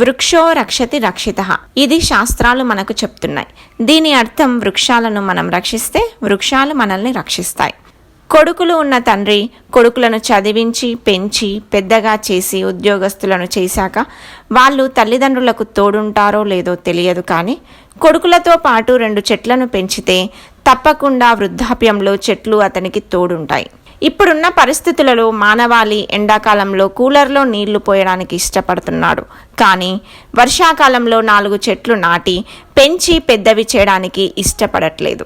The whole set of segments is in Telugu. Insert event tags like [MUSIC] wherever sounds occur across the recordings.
వృక్షో రక్షతి రక్షిత. ఇది శాస్త్రాలు మనకు చెప్తున్నాయి. దీని అర్థం వృక్షాలను మనం రక్షిస్తే వృక్షాలు మనల్ని రక్షిస్తాయి. కొడుకులు ఉన్న తండ్రి కొడుకులను చదివించి పెంచి పెద్దగా చేసి ఉద్యోగస్తులను చేశాక వాళ్ళు తల్లిదండ్రులకు తోడుంటారో లేదో తెలియదు కానీ కొడుకులతో పాటు రెండు చెట్లను పెంచితే తప్పకుండా వృద్ధాప్యంలో చెట్లు అతనికి తోడుంటాయి. ఇప్పుడున్న పరిస్థితులలో మానవాళి ఎండాకాలంలో కూలర్లో నీళ్ళు పోయడానికి ఇష్టపడుతున్నాడు. కానీ వర్షాకాలంలో నాలుగు చెట్లు నాటి పెంచి పెద్దవి చేయడానికి ఇష్టపడట్లేదు.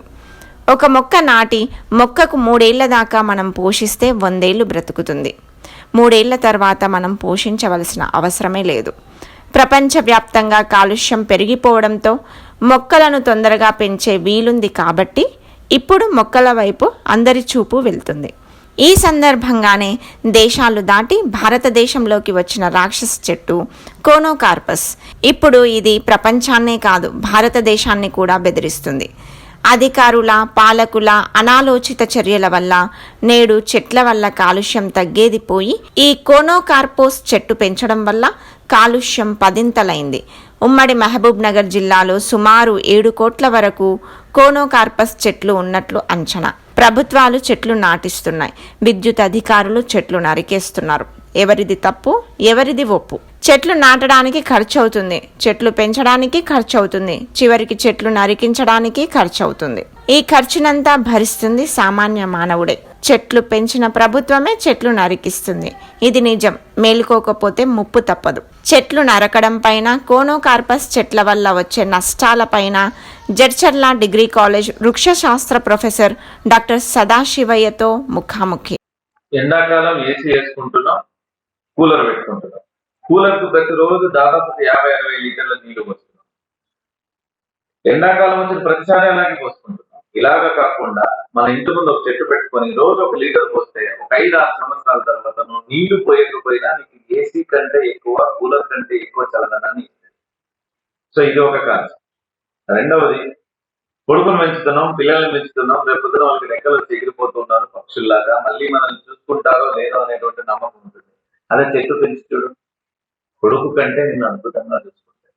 ఒక మొక్క నాటి మొక్కకు మూడేళ్ళ దాకా మనం పోషిస్తే వందేళ్ళు బ్రతుకుతుంది. మూడేళ్ళ తర్వాత మనం పోషించవలసిన అవసరమే లేదు. ప్రపంచవ్యాప్తంగా కాలుష్యం పెరిగిపోవడంతో మొక్కలను తొందరగా పెంచే వీలుంది కాబట్టి ఇప్పుడు మొక్కల వైపు అందరి చూపు వెళ్తుంది. ఈ సందర్భంగానే దేశాలు దాటి భారతదేశంలోకి వచ్చిన రాక్షస చెట్టు కోనోకార్పస్. ఇప్పుడు ఇది ప్రపంచాన్నే కాదు భారతదేశాన్ని కూడా బెదిరిస్తుంది. అధికారుల పాలకుల అనాలోచిత చర్యల వల్ల నేడు చెట్ల వల్ల కాలుష్యం తగ్గేది పోయి ఈ కోనోకార్పోస్ చెట్టు పెంచడం వల్ల కాలుష్యం పదింతలైంది. ఉమ్మడి మహబూబ్ నగర్ జిల్లాలో సుమారు ఏడు కోట్ల వరకు కోనోకార్పస్ చెట్లు ఉన్నట్లు అంచనా. ప్రభుత్వాలు చెట్లు నాటిస్తున్నాయి. విద్యుత్ అధికారులు చెట్లు నరికేస్తున్నారు. ఎవరిది తప్పు ఎవరిది ఒప్పు. చెట్లు నాటడానికి ఖర్చు అవుతుంది చెట్లు పెంచడానికి ఖర్చు అవుతుంది చివరికి చెట్లు నరికించడానికి ఖర్చు అవుతుంది ఈ ఖర్చునంతా భరిస్తుంది సామాన్య మానవుడే. చెట్లు పెంచిన ప్రభుత్వమే చెట్లు నరికిస్తుంది. ఇది నిజం. మేలుకోకపోతే ముప్పు తప్పదు. చెట్లు నరకడం పైన కోనోకార్పస్ చెట్ల వల్ల వచ్చే నష్టాల పైన డిగ్రీ కాలేజ్ వృక్షశాస్త్ర ప్రొఫెసర్ డాక్టర్ సదాశివయ్యతో ముఖాముఖి. ఎండాకాలం ఏసీ వేసుకుంటున్నాం. కూలర్ పెట్టుకుంటున్నాం. కూలర్కు ప్రతిరోజు దాదాపు యాభై అరవై లీటర్ల నీళ్ళు పోస్తున్నాం. ఎండాకాలం వచ్చిన ప్రతిసారి అలాగే పోసుకుంటున్నాం. ఇలాగా కాకుండా మన ఇంటి ముందు ఒక చెట్టు పెట్టుకొని రోజు ఒక లీటర్ పోస్తే ఒక ఐదు ఆరు సంవత్సరాల తర్వాత నువ్వు నీళ్ళు పోయకపోయినా నీకు ఏసీ కంటే ఎక్కువ కూలర్ కంటే ఎక్కువ చల్లదనాన్ని సో ఇది ఒక కాన్సెప్ట్ రెండవది కొడుకును పెంచుతున్నాం పిల్లల్ని పెంచుతున్నాం రేపు పొద్దున వాళ్ళకి రెక్కలు వచ్చి ఎగిరిపోతున్నారు పక్షుల్లాగా. మళ్ళీ మనల్ని చూసుకుంటారో లేదో అనేటువంటి నమ్మకం అదే చెట్టు పెంచి చూడు. కొడుకు కంటే నేను అద్భుతంగా చూసుకుంటాను.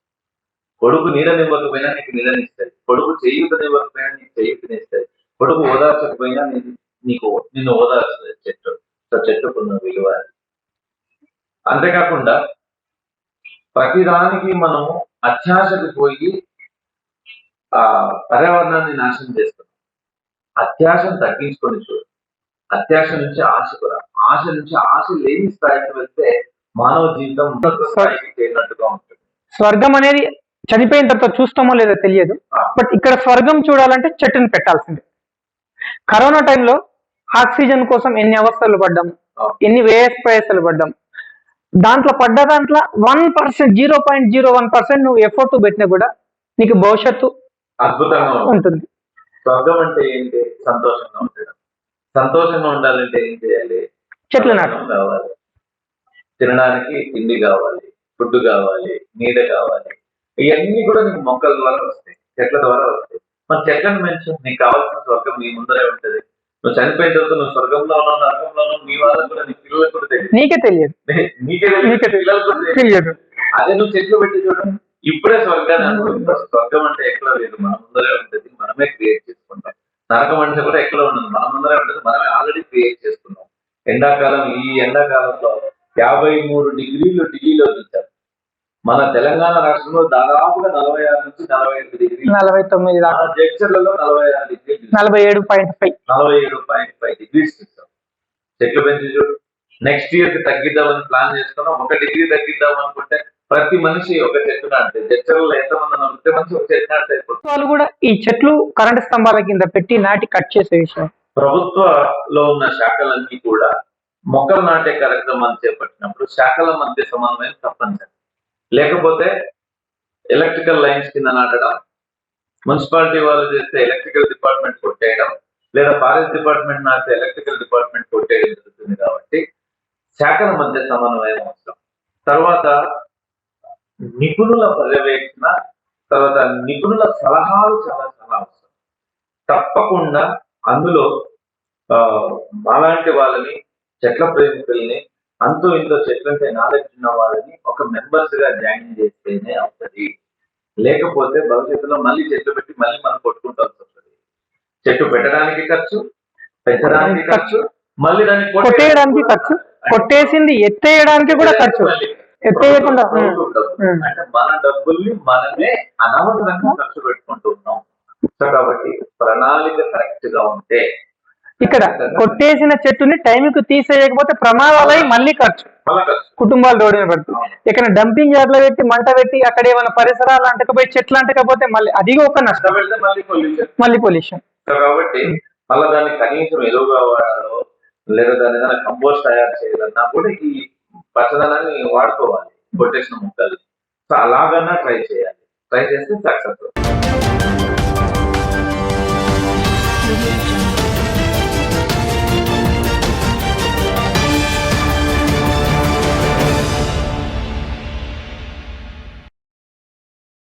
కొడుకు నీడ నివ్వకపోయినా నీకు నీడనిస్తాయి కొడుకు చేయూత నివ్వకపోయినా నీకు చేయూతనిస్తాయి కొడుకు ఓదార్చకపోయినా నేను నీకు నిన్ను ఓదార్చుతుంది చెట్టు. సో చెట్టుకున్న విలువ అంతేకాకుండా ప్రతిదానికి మనము అత్యాశకు పోయి ఆ పర్యావరణాన్ని నాశనం చేస్తున్నాం. అత్యాశను తగ్గించుకొని చూడు. అత్యాశ నుంచి ఆశకు రా ఆశ నుంచి ఆశ లేని స్థాయికి వెళ్తే మానవ జీవితం స్థాయికి చేరినట్టుగా ఉంటుంది. స్వర్గం అనేది చనిపోయిన తర్వాత చూస్తామో లేదో తెలియదు. బట్ ఇక్కడ స్వర్గం చూడాలంటే చెట్టుని పెట్టాల్సిందే. కరోనా టైంలో ఆక్సిజన్ కోసం ఎన్ని అవస్థలు పడ్డాం? ఎన్ని వేస్ ప్రయాసాలు పడ్డాం? దాంట్లో పడ్డ దాంట్లో one percent zero point zero one percent నువ్వు ఎఫర్ట్ పెట్టినా కూడా నీకు భవిష్యత్తు అద్భుతంగా ఉంటుంది. ఉంటుంది. స్వర్గం అంటే ఏంటి? సంతోషంగా ఉండడం. సంతోషంగా ఉండాలంటే ఏం చేయాలి? చెట్లు కావాలి. తినడానికి తిండి కావాలి ఫుడ్ కావాలి నీడ కావాలి. ఇవన్నీ కూడా నీకు మొక్కల ద్వారా వస్తాయి చెట్ల ద్వారా వస్తాయి. మన చెట్లను పెంచు నీకు కావాల్సిన స్వర్గం నీ ముందరే ఉంటది. నువ్వు చనిపోయిన తర్వాత నువ్వు స్వర్గంలో ఉన్నావు నరకంలో ఉన్నావు నీ వాళ్ళకు కూడా నీ పిల్లలకు కూడా తెలియదు. నీకే తెలియదు. [LAUGHS] నీకే తెలియదు, నీకే. పిల్లలకు కూడా తెలియదు. అదే నువ్వు చెట్లు పెట్టి చూడండి ఇప్పుడే స్వర్గాన్ని అనుకుంటావు స్వర్గం అంటే ఎక్కడ లేదు మన ముందరే ఉంటుంది మనమే క్రియేట్ నరకం అంటే కూడా ఎక్కడ ఉండదు. మన ముందరే ఉంటుంది మనమే ఆల్రెడీ క్రియేట్ చేసుకున్నాం. ఎండాకాలం ఈ ఎండాకాలంలో యాభై మూడు డిగ్రీలు ఢిల్లీలో చూశారు మన తెలంగాణ రాష్ట్రంలో దాదాపుగా నలభై ఆరు నుంచి నలభై ఎనిమిది డిగ్రీలు. నలభై తొమ్మిది జడ్చర్లలో నలభై ఆరు డిగ్రీలు. నలభై ఏడు పాయింట్ ఫైవ్. నలభై ఏడు పాయింట్ ఫైవ్ డిగ్రీస్ చూసాం చెట్లు పెంచి చూడు. నెక్స్ట్ ఇయర్కి తగ్గిద్దామని ప్లాన్ చేసుకున్నాం ఒక డిగ్రీ తగ్గిద్దాం అనుకుంటే ప్రతి మనిషి ఒక చెట్టు నాటితే జడ్చర్లలో ఎంతమంది ప్రతి మనిషి ఒక చెట్టు నాటితే. వాళ్ళు కూడా ఈ చెట్లు కరెంట్ స్తంభాల కింద పెట్టి నాటి కట్ చేసే విషయం. ప్రభుత్వలో ఉన్న శాఖలన్నీ కూడా మొక్కలు నాటే కార్యక్రమాన్ని చేపట్టినప్పుడు శాఖల మధ్య సమన్వయం తప్పనిసరి. లేకపోతే ఎలక్ట్రికల్ లైన్స్ కింద నాటడం మున్సిపాలిటీ వాళ్ళు చేస్తే ఎలక్ట్రికల్ డిపార్ట్మెంట్ కొట్టేయడం లేదా ఫారెస్ట్ డిపార్ట్మెంట్ నాటితే ఎలక్ట్రికల్ డిపార్ట్మెంట్ కొట్టేయడం జరుగుతుంది కాబట్టి శాఖల మధ్య సమన్వయం అవసరం. తర్వాత నిపుణుల పర్యవేక్షణ తర్వాత నిపుణుల సలహాలు చాలా చాలా అవసరం. తప్పకుండా అందులో మాలాంటి వాళ్ళని చెట్ల ప్రేమికుల్ని అంతూ ఇంతో చెట్లంటే నాలెడ్జ్ ఉన్న వాళ్ళని ఒక మెంబర్స్గా జాయిన్ చేస్తేనే అవుతుంది. లేకపోతే భవిష్యత్తులో మళ్ళీ చెట్లు పెట్టి మళ్ళీ మనం కొట్టుకుంటాల్సి వస్తుంది చెట్టు పెట్టడానికి ఖర్చు పెంచడానికి ఖర్చు. మళ్ళీ దాన్ని కొట్టేయడానికి ఖర్చు. కొట్టేసింది ఎత్తేయడానికి కూడా ఖర్చు. ఎత్తేయకుండా. అంటే మన డబ్బుల్ని మనమే అనవసరంగా ఖర్చు పెట్టుకుంటూ ఉన్నాం. సో కాబట్టి ప్రణాళిక కరెక్ట్గా ఉంటే ఇక్కడ కొట్టేసిన చెట్టుని టైంకి తీసేయకపోతే ప్రమాదాలై మళ్ళీ ఖర్చు. కుటుంబాలు రోడ్డు పడుతుంది ఇక్కడ డంపింగ్ యార్డ్లో పెట్టి మంట పెట్టి అక్కడ ఏమైనా పరిసరాలు అంటకపోయి చెట్లు అంటకపోతే మళ్ళీ అది ఒక నష్టం. మళ్ళీ పొల్యూషన్. కాబట్టి మళ్ళీ దాన్ని కనీసం ఎరువుగా వాడాలో లేదా దాని ఏదైనా కంపోస్ట్ తయారు చేయాలన్నా కూడా ఈ పచ్చదనాన్ని వాడుకోవాలి. కొట్టేసిన ముక్కలు. సో అలాగన్నా ట్రై చేయాలి. ట్రై చేస్తే సక్సెస్